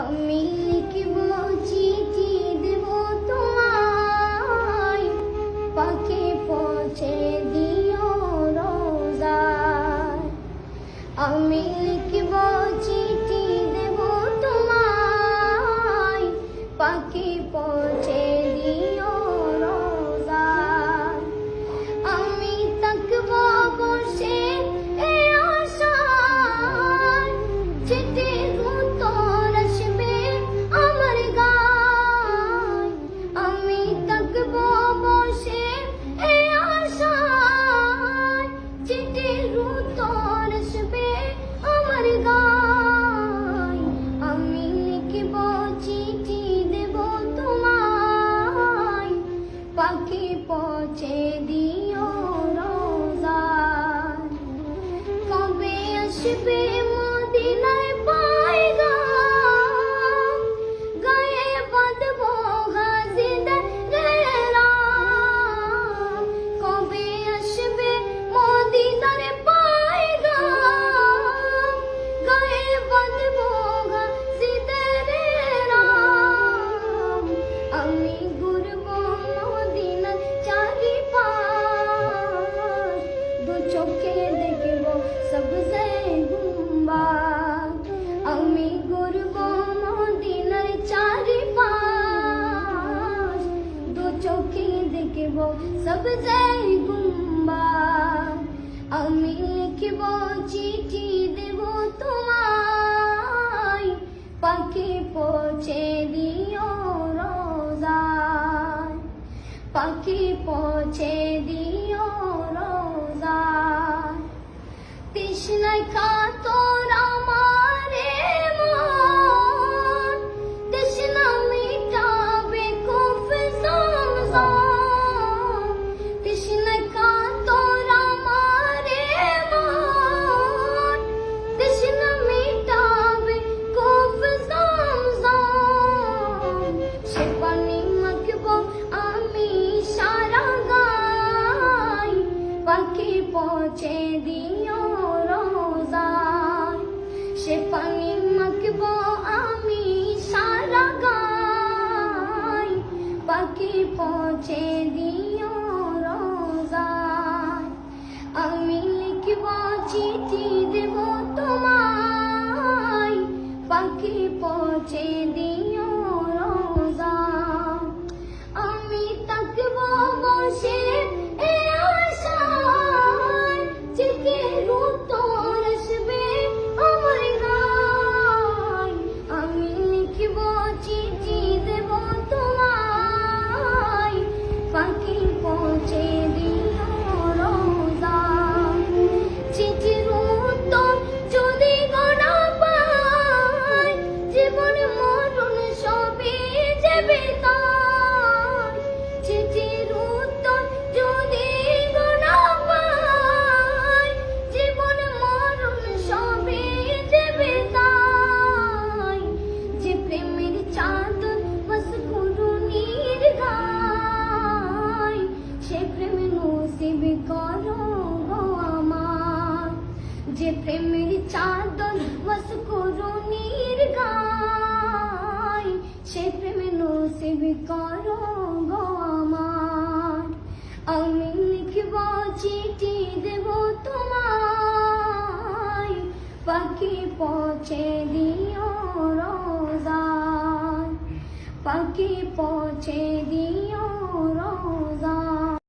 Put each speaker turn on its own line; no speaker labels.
അമ്മയിലേക്ക് മോചി পাখি পচে দিও রোজা কবে আসবে সবজে গুম্বা। আমি লিখব চিঠি দেব তোমায়। পাখি পৌঁছে দিও রোজায়। পাখি পৌঁছে দিও রোজায়। তৃষ্ণায় খাতো রামা পৌঁছে দিও রোজায় সে পানি মাখব আমি সারা গায়। পাখি পৌঁছে দিও কলঙ্ক আমার, যে প্রেমের চাদর বস করুণীর গায়, সে প্রেমে নসিব করো গো আমার। আমি লিখব চিঠি দেব তোমায়, পাখি পৌঁছে দিও রোজা পাখি পৌঁছে